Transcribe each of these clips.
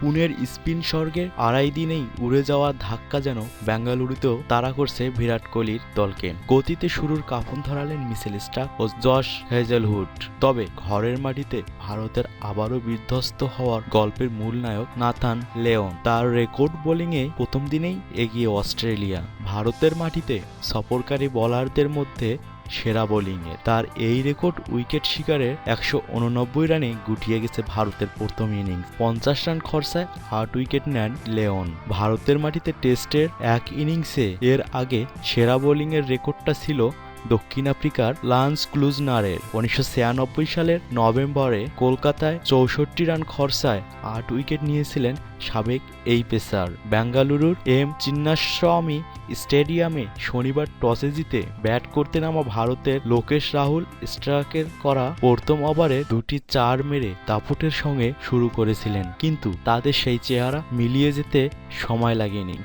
পুনের spin স্বর্গে আড়াই দিনেই উড়ে যাওয়া ধাক্কা যেন বেঙ্গালুরুতেও তাড়া করছে বিরাট কোহলির দলকে। গতিতে শুরুর কাফন ধরালেন মিসেল স্টাক ও জশ হেজেলহুড। তবে ঘরের মাটিতে ভারতের আবারও বিধ্বস্ত হওয়ার গল্পের মূল নায়ক নাথান লেওন। তার রেকর্ড বোলিংয়ে প্রথম দিনেই এগিয়ে অস্ট্রেলিয়া। ভারতের মাটিতে সফরকারী বোলারদের মধ্যে সেরা বোলিংয়ে। তার এই রেকর্ড উইকেট শিকারে একশো উননব্বই রানে গুটিয়ে গেছে ভারতের প্রথম ইনিংস। পঞ্চাশ রান খরচায় আট উইকেট নেন লেওন। ভারতের মাটিতে টেস্টের এক ইনিংসে এর আগে সেরা বোলিংয়ের রেকর্ডটা ছিল দক্ষিণ আফ্রিকার লান্স ক্লুজনারের উনিশশো ছিয়ানব্বই সালের নভেম্বরে কলকাতায় চৌষট্টি রান খরচায় আট উইকেট নিয়েছিলেন সাবেক এই পেসার। বেঙ্গালুরুর এম চিন্নাস্বামী স্টেডিয়ামে শনিবার টসে জিতে ব্যাট করতে নামা ভারতের লোকেশ রাহুল স্ট্রাকের করা প্রথম ওভারে দুটি চার মেরে দাপুটের সঙ্গে শুরু করেছিলেন। কিন্তু তাদের সেই চেহারা মিলিয়ে যেতে সময় লাগেনি।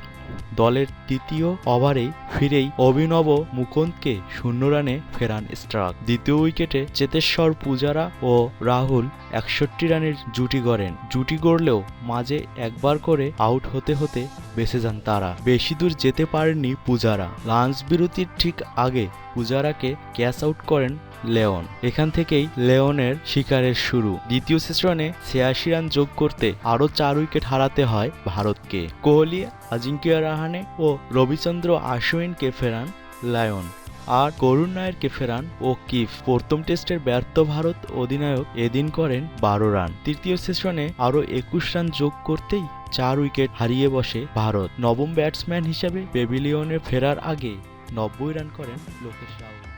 দলের তৃতীয় ওভারে ফিরেই অভিনব মুকুন্দকে শূন্য রানে ফেরান স্ট্রাক। দ্বিতীয় উইকেটে চেতেশ্বর পূজারা ও রাহুল একষট্টি রানের জুটি গড়েন। জুটি গড়লেও মাঝে একবার করে আউট হতে হতে বেঁচে যান তারা। বেশি দূর যেতে পারেননি পূজারা। লাঞ্চ বিরতির ঠিক আগে পূজারাকে ক্যাচ আউট করেন লেওন। এখান থেকেই লেওনের শিকারের শুরু। দ্বিতীয় সেশনে ছিয়াশি রান যোগ করতে আরও চার উইকেট হারাতে হয় ভারতকে। কোহলি, আজিঙ্কিয়া রাহানে ও রবিচন্দ্র আশ্বিনকে ফেরান লায়ন আর করুণ নায়ারকে ফেরান ও কিফ প্রথম টেস্টের ব্যর্থ ভারত অধিনায়ক এদিন করেন বারো রান। তৃতীয় সেশনে আরও একুশ রান যোগ করতেই চার উইকেট হারিয়ে বসে ভারত। নবম ব্যাটসম্যান হিসেবে পেভিলিয়নে ফেরার আগে নব্বই রান করেন লোকেশ রাহুল